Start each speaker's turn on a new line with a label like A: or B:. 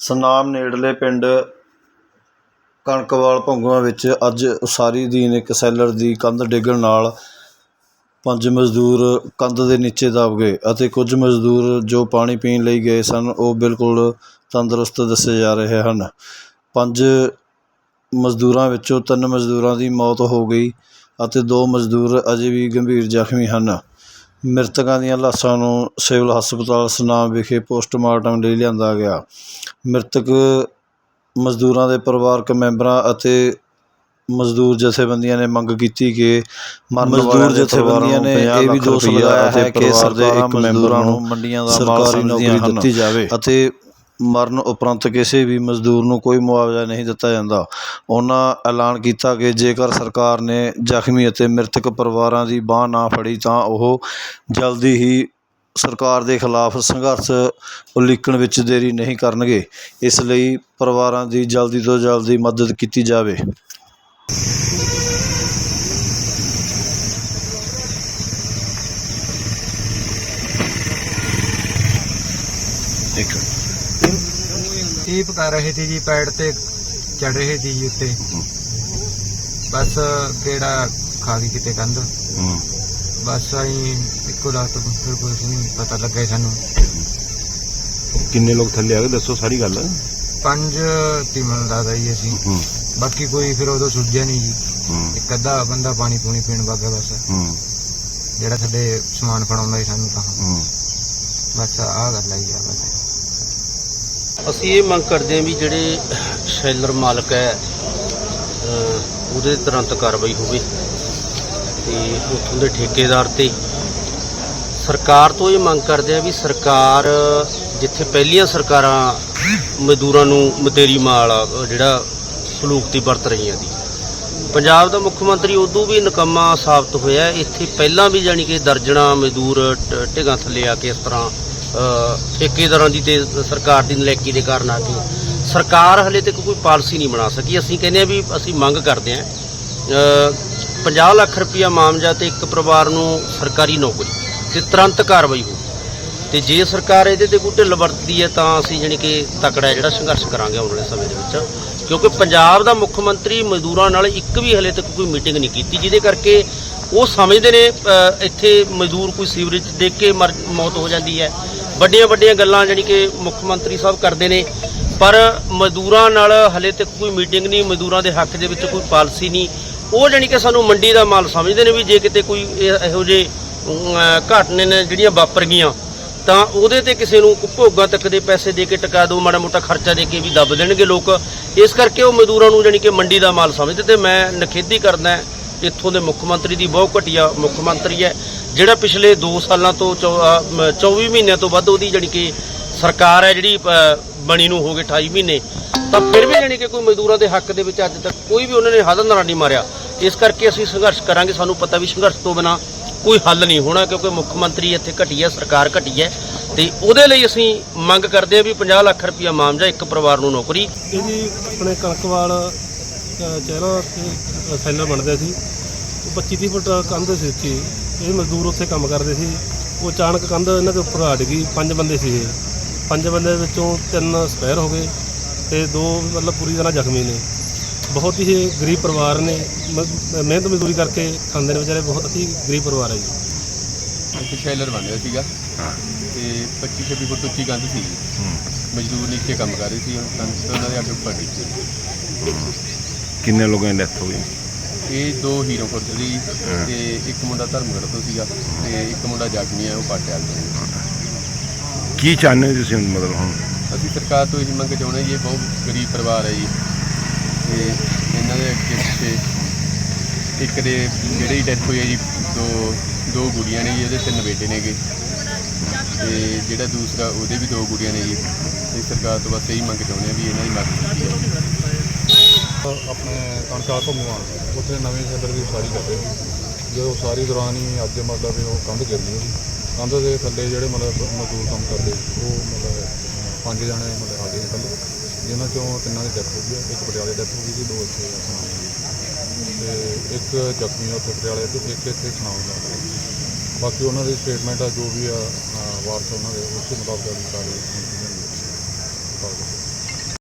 A: ਸਨਾਮ ਨੇੜਲੇ ਪਿੰਡ ਕਣਕਵਾਲ ਭੰਗੂਆਂ ਵਿੱਚ ਅੱਜ ਉਸਾਰੀ ਅਧੀਨ ਇੱਕ ਸੈਲਰ ਦੀ ਕੰਧ ਡਿੱਗਣ ਨਾਲ ਪੰਜ ਮਜ਼ਦੂਰ ਕੰਧ ਦੇ ਨੀਚੇ ਦਬ ਗਏ ਅਤੇ ਕੁਝ ਮਜ਼ਦੂਰ ਜੋ ਪਾਣੀ ਪੀਣ ਲਈ ਗਏ ਸਨ, ਉਹ ਬਿਲਕੁਲ ਤੰਦਰੁਸਤ ਦੱਸੇ ਜਾ ਰਹੇ ਹਨ। ਪੰਜ ਮਜ਼ਦੂਰਾਂ ਵਿੱਚੋਂ ਤਿੰਨ ਮਜ਼ਦੂਰਾਂ ਦੀ ਮੌਤ ਹੋ ਗਈ ਅਤੇ ਦੋ ਮਜ਼ਦੂਰ ਅਜੇ ਵੀ ਗੰਭੀਰ ਜ਼ਖਮੀ ਹਨ। ਮ੍ਰਿਤਕਾਂ ਦੀਆਂ ਲਾਸ਼ਾਂ ਨੂੰ ਸਿਵਲ ਹਸਪਤਾਲ ਸੁਨਾਮ ਵਿਖੇ ਪੋਸਟਮਾਰਟਮ ਲਈ ਲਿਆਂਦਾ ਗਿਆ। ਮ੍ਰਿਤਕ ਮਜ਼ਦੂਰਾਂ ਦੇ ਪਰਿਵਾਰਕ ਮੈਂਬਰਾਂ ਅਤੇ ਮਜ਼ਦੂਰ ਜਥੇਬੰਦੀਆਂ ਨੇ ਮੰਗ ਕੀਤੀ ਕਿ ਮਜ਼ਦੂਰ ਜਥੇਬੰਦੀਆਂ ਨੇ ਇਹ ਵੀ ਦੋਸ਼ ਲਗਾਇਆ ਹੈ ਕਿ ਸਰਦੇ ਇੱਕ ਮੈਂਬਰਾਂ ਨੂੰ ਮੰਡੀਆਂ ਦਾ ਸਰਕਾਰੀ ਨੌਕਰੀ ਦਿੱਤੀ ਜਾਵੇ। ਅਤੇ ਮਰਨ ਉਪਰੰਤ ਕਿਸੇ ਵੀ ਮਜ਼ਦੂਰ ਨੂੰ ਕੋਈ ਮੁਆਵਜ਼ਾ ਨਹੀਂ ਦਿੱਤਾ ਜਾਂਦਾ। ਉਹਨਾਂ ਐਲਾਨ ਕੀਤਾ ਕਿ ਜੇਕਰ ਸਰਕਾਰ ਨੇ ਜ਼ਖਮੀ ਅਤੇ ਮ੍ਰਿਤਕ ਪਰਿਵਾਰਾਂ ਦੀ ਬਾਂਹ ਨਾ ਫੜੀ ਤਾਂ ਉਹ ਜਲਦੀ ਹੀ ਸਰਕਾਰ ਦੇ ਖਿਲਾਫ ਸੰਘਰਸ਼ ਉਲੀਕਣ ਵਿੱਚ ਦੇਰੀ ਨਹੀਂ ਕਰਨਗੇ। ਇਸ ਲਈ ਪਰਿਵਾਰਾਂ ਦੀ ਜਲਦੀ ਤੋਂ ਜਲਦੀ ਮਦਦ ਕੀਤੀ ਜਾਵੇ ਇੱਕ
B: ਟੀਪ ਕਰ ਰਹੇ ਸੀ ਜੀ ਪੈੜ ਤੇ ਚੜ ਰਹੇ ਸੀ ਜੀ ਉੱਤੇ। ਬਸ ਕਿਹੜਾ ਖਾ ਗਈ ਕਿਤੇ ਕੰਧ। ਬਸ ਆਈ ਇੱਕੋ ਰਾਤ ਫਿਰ ਕੁਝ ਨਹੀਂ ਪਤਾ ਲੱਗਾ ਸਾਨੂੰ।
C: ਕਿੰਨੇ ਲੋਕ ਥੱਲੇ ਆ ਗਏ ਦੱਸੋ ਸਾਰੀ ਗੱਲ।
B: ਪੰਜ ਟੀਮਾਂ ਦਾ ਜੀ। ਅਸੀਂ ਬਾਕੀ ਕੋਈ ਫਿਰ ਉਦੋਂ ਸੁੱਜਿਆ ਨਹੀਂ ਜੀ। ਇੱਕ ਅੱਧਾ ਬੰਦਾ ਪਾਣੀ ਪੂਣੀ ਪੀਣ ਵਾਗਾ ਬਸ। ਜਿਹੜਾ ਥੱਲੇ ਸਮਾਨ ਫੜਾਉਂਦਾ ਸੀ ਸਾਨੂੰ ਤਾਂ। ਬਸ ਆਹ ਗੱਲ ਆਈ ਆ ਬਸ।
D: ਅਸੀਂ ਇਹ ਮੰਗ ਕਰਦੇ ਹਾਂ ਵੀ ਜਿਹੜੇ ਸ਼ੈਲਰ ਮਾਲਕ ਹੈ ਉਹਦੇ ਤੁਰੰਤ ਕਾਰਵਾਈ ਹੋਵੇ ਤੇ ਉੱਥੋਂ ਦੇ ਠੇਕੇਦਾਰ ਤੇ। ਸਰਕਾਰ ਤੋਂ ਇਹ ਮੰਗ ਕਰਦੇ ਆ ਵੀ ਸਰਕਾਰ, ਜਿੱਥੇ ਪਹਿਲੀਆਂ ਸਰਕਾਰਾਂ ਮਜ਼ਦੂਰਾਂ ਨੂੰ ਮਤੇਰੀ ਮਾਲ, ਜਿਹੜਾ ਸਲੂਕ ਦੀ ਵਰਤ ਰਹੀਆਂ ਦੀ ਪੰਜਾਬ ਦਾ ਮੁੱਖ ਮੰਤਰੀ ਉਦੋਂ ਵੀ ਨਕਮਾ ਸਾਬਤ ਹੋਇਆ, ਇੱਥੇ ਪਹਿਲਾਂ ਵੀ ਜਾਣੀ ਕਿ ਦਰਜਣਾ ਮਜ਼ਦੂਰ ਟ- ਥੱਲੇ ਆ ਕੇ ਇਸ ਤਰ੍ਹਾਂ ਠੇਕੇਦਾਰਾਂ ਦੀ ਤੇ ਸਰਕਾਰ ਦੀ ਨਲਾਇਕੀ ਦੇ ਕਾਰਨ ਆ ਕੇ ਸਰਕਾਰ ਹਲੇ ਤੱਕ ਕੋਈ ਪਾਲਿਸੀ ਨਹੀਂ ਬਣਾ ਸਕੀ। ਅਸੀਂ ਕਹਿੰਦੇ ਆ ਵੀ ਅਸੀਂ ਮੰਗ ਕਰਦੇ ਆ 50 ਲੱਖ ਰੁਪਇਆ ਮਾਮਜਾ ਤੇ ਇੱਕ ਪਰਿਵਾਰ ਨੂੰ ਸਰਕਾਰੀ ਨੌਕਰੀ, ਤੇ ਤੁਰੰਤ ਕਾਰਵਾਈ ਹੋ ਤੇ ਜੇ ਸਰਕਾਰ ਇਹਦੇ ਤੇ ਕੋਈ ਢਿੱਲ ਵਰਤਦੀ ਹੈ ਤਾਂ ਅਸੀਂ ਜਾਣੀ ਕਿ ਤਕੜਾ ਜਿਹੜਾ ਸੰਘਰਸ਼ ਕਰਾਂਗੇ ਆਉਣ ਵਾਲੇ ਸਮੇਂ ਦੇ ਵਿੱਚ। ਕਿਉਂਕਿ ਪੰਜਾਬ ਦਾ ਮੁੱਖ ਮੰਤਰੀ ਮਜ਼ਦੂਰਾਂ ਨਾਲ ਇੱਕ ਵੀ ਹਲੇ ਤੱਕ ਕੋਈ ਮੀਟਿੰਗ ਨਹੀਂ ਕੀਤੀ, ਜਿਹਦੇ ਕਰਕੇ ਉਹ ਸਮਝਦੇ ਨੇ ਇੱਥੇ ਮਜ਼ਦੂਰ ਕੋਈ ਸੀਵਰੇਜ 'ਚ ਕੇ ਮਰ, ਮੌਤ ਹੋ ਜਾਂਦੀ ਹੈ। ਵੱਡੀਆਂ ਵੱਡੀਆਂ ਗੱਲਾਂ ਜਾਣੀ ਕਿ ਮੁੱਖ ਮੰਤਰੀ ਸਾਹਿਬ ਕਰਦੇ ਨੇ ਪਰ ਮਜ਼ਦੂਰਾਂ ਨਾਲ ਹਲੇ ਤੱਕ ਕੋਈ ਮੀਟਿੰਗ ਨਹੀਂ ਮਜ਼ਦੂਰਾਂ ਦੇ ਹੱਕ ਦੇ ਵਿੱਚ ਕੋਈ ਪਾਲਿਸੀ ਨਹੀਂ। ਉਹ ਜਾਣੀ ਕਿ ਸਾਨੂੰ ਮੰਡੀ ਦਾ ਮਾਲ ਸਮਝਦੇ ਨੇ ਵੀ ਜੇ ਕਿਤੇ ਕੋਈ ਇਹੋ ਜਿਹੇ ਅਮ, ਘਟਨੇ ਨੇ ਜਿਹੜੀਆਂ ਵਾਪਰ ਗਈਆਂ ਤਾਂ ਉਹਦੇ ਤੇ ਕਿਸੇ ਨੂੰ ਭੋਗਾਂ ਤੱਕ ਦੇ ਪੈਸੇ ਦੇ ਕੇ ਟਕਾ ਦੋ ਮਾੜਾ ਮੋਟਾ ਖਰਚਾ ਦੇ ਕੇ ਵੀ ਦੱਬ ਦੇਣਗੇ ਲੋਕ। ਇਸ ਕਰਕੇ ਉਹ ਮਜ਼ਦੂਰਾਂ ਨੂੰ ਜਾਣੀ ਕਿ ਮੰਡੀ ਦਾ ਮਾਲ ਸਮਝਦੇ ਤੇ ਮੈਂ ਨਖੇਦੀ ਕਰਦਾ ਇੱਥੋਂ ਦੇ ਮੁੱਖ ਮੰਤਰੀ ਦੀ ਬਹੁਤ ਘਟੀਆ ਮੁੱਖ ਮੰਤਰੀ ਹੈ। ਜਿਹੜਾ ਪਿਛਲੇ 2 ਸਾਲਾਂ ਤੋਂ ਚੌ- 24 ਮਹੀਨਿਆਂ ਤੋਂ ਵੱਧ ਉਹਦੀ ਜਾਣੀ ਕਿ ਸਰਕਾਰ ਹੈ ਜਿਹੜੀ ਬਣੀ ਨੂੰ ਹੋ ਗਏ 28 ਮਹੀਨੇ ਤਾਂ ਫਿਰ ਵੀ ਜਾਣੀ ਕਿ ਕੋਈ ਮਜ਼ਦੂਰਾਂ ਦੇ ਹੱਕ ਦੇ ਵਿੱਚ ਅੱਜ ਤੱਕ ਕੋਈ ਵੀ ਉਹਨਾਂ ਨੇ ਹੱਦ ਨਾਰਾ ਨਹੀਂ ਮਾਰਿਆ। ਇਸ ਕਰਕੇ ਅਸੀਂ ਸੰਘਰਸ਼ ਕਰਾਂਗੇ ਸਾਨੂੰ ਪਤਾ ਵੀ ਸੰਘਰਸ਼ ਤੋਂ ਬਿਨਾ ਕੋਈ ਹੱਲ ਨਹੀਂ ਹੋਣਾ ਕਿਉਂਕਿ ਮੁੱਖ ਮੰਤਰੀ ਇੱਥੇ ਘਟੀ ਹੈ ਸਰਕਾਰ ਘਟੀ ਹੈ ਤੇ ਉਹਦੇ ਲਈ ਅਸੀਂ ਮੰਗ ਕਰਦੇ ਹਾਂ ਵੀ 50 ਲੱਖ ਰੁਪਇਆ ਮਾਮਜਾ ਇੱਕ ਪਰਿਵਾਰ ਨੂੰ ਨੌਕਰੀ।
E: ਇਹ ਜੀ ਆਪਣੇ ਕਣਕਵਾਲ ਅ, ਚਹਿਰਾ ਸੈਲਰ ਬਣਦੇ ਸੀ। 25 30 ਫੁੱਟ ਕੰਧ ਸੀ ਉੱਚੀ। ਇਹ ਮਜ਼ਦੂਰ ਉੱਥੇ ਕੰਮ ਕਰਦੇ ਸੀ। ਉਹ ਅਚਾਨਕ ਕੰਧ ਇਹਨਾਂ ਦੇ ਉੱਪਰ ਹਟ ਗਈ। ਪੰਜ ਬੰਦੇ ਸੀ ਇਹ ਪੰਜ ਬੰਦੇ ਵਿੱਚੋਂ ਤਿੰਨ ਸਪੈਰ ਹੋ ਗਏ ਤੇ ਦੋ ਮਤਲਬ ਪੂਰੀ ਤਰ੍ਹਾਂ ਜ਼ਖਮੀ ਨੇ। ਬਹੁਤ ਹੀ ਇਹ ਗਰੀਬ ਪਰਿਵਾਰ ਨੇ। ਮਿਹਨਤ ਮਜ਼ਦੂਰੀ ਕਰਕੇ ਖਾਂਦੇ ਨੇ ਵਿਚਾਰੇ। ਬਹੁਤ ਹੀ ਗਰੀਬ ਪਰਿਵਾਰ ਹੈ ਜੀ।
F: ਇੱਕ ਸ਼ੈਲਰ ਬਣ ਰਿਹਾ ਸੀਗਾ। ਤੇ 25 26 ਫੁੱਟ ਉੱਚੀ ਕੰਧ ਸੀ। ਮਜ਼ਦੂਰ ਨੀਚੇ ਕੰਮ ਕਰ ਰਹੇ ਸੀ। ਉਹ ਕੰਧ ਤੋਂ ਉਹਨਾਂ ਦੇ ਅੱਗੇ ਉੱਪਰ ਡਿੱਗ
C: ਕਿੰਨੇ ਲੋਕਾਂ ਦੀ ਡੈਥ ਹੋ ਗਈ?
F: ਇਹ ਦੋ ਹੀਰੋ ਫੁੱਟ ਸੀ ਤੇ ਇੱਕ ਮੁੰਡਾ ਧਰਮਗੜ੍ਹ ਤੋਂ ਸੀਗਾ ਤੇ ਇੱਕ ਮੁੰਡਾ ਜ਼ਖਮੀ ਹੈ ਉਹ ਪਾਟਿਆਲ ਤੋਂ
C: ਕੀ ਚਾਹੁੰਦੇ ਹੋ ਤੁਸੀਂ ਮਤਲਬ ਹੁਣ?
F: ਅਸੀਂ ਸਰਕਾਰ ਤੋਂ ਇਹੀ ਮੰਗ ਚਾਹੁੰਦੇ ਜੀ ਇਹ ਬਹੁਤ ਗਰੀਬ ਪਰਿਵਾਰ ਹੈ ਜੀ। ਤੇ ਇਹਨਾਂ ਦੇ ਅੱਗੇ ਪਿੱਛੇ ਇੱਕ ਦੇ ਜਿਹੜੀ ਡੈਥ ਹੋਈ ਹੈ ਜੀ ਦੋ ਦੋ ਗੁੜੀਆਂ ਨੇ ਜੀ ਉਹਦੇ ਤਿੰਨ ਬੇਟੇ ਨੇਗੇ ਤੇ ਜਿਹੜਾ ਦੂਸਰਾ ਉਹਦੇ ਵੀ ਦੋ ਗੁੜੀਆਂ ਨੇ ਜੀ। ਤੇ ਸਰਕਾਰ ਤੋਂ ਬਸ ਇਹੀ ਮੰਗ ਚਾਹੁੰਦੇ ਆ ਵੀ ਇਹਨਾਂ ਦੀ ਮਦਦ ਕੀਤੀ ਜਾਵੇ।
G: ਆਪਣੇ ਕਣਕਾਂ ਘੁੰਮਵਾ ਉੱਥੇ ਨਵੇਂ ਸੈਲਰ ਦੀ ਉਸਾਰੀ ਕਰਦੇ ਸੀ। ਜਦੋਂ ਉਸਾਰੀ ਦੌਰਾਨ ਹੀ ਅੱਜ ਮਤਲਬ ਵੀ ਉਹ ਕੰਧ ਗਿਰ ਗਈ ਕੰਧ ਦੇ ਥੱਲੇ ਜਿਹੜੇ ਮਤਲਬ ਮਜ਼ਦੂਰ ਕੰਮ ਕਰਦੇ ਉਹ ਮਤਲਬ ਪੰਜ ਜਣੇ ਮਤਲਬ ਆ ਗਏ। ਕੱਲ ਜਿਨ੍ਹਾਂ ਚੋਂ ਤਿੰਨਾਂ ਦੀ ਡੈਥ ਹੋ ਗਈ ਹੈ। ਇੱਕ ਪਟਿਆਲੇ ਡੈਥ ਹੋ ਗਈ ਸੀ, ਦੋ ਇੱਥੇ ਸੁਣਾਉ ਤੇ ਇੱਕ ਜ਼ਖਮੀ ਆ ਉੱਥੇ ਪਟਿਆਲੇ ਤੇ, ਇੱਕ ਇੱਥੇ ਸੁਣਾਉਂਦਾ ਬਾਕੀ ਉਹਨਾਂ ਦੀ ਸਟੇਟਮੈਂਟ ਆ, ਜੋ ਵੀ ਆ ਵਾਰਸ ਉਹਨਾਂ ਦੇ, ਉਸ ਮੁਤਾਬਕ ਦੀ ਕਾਰਵਾਈ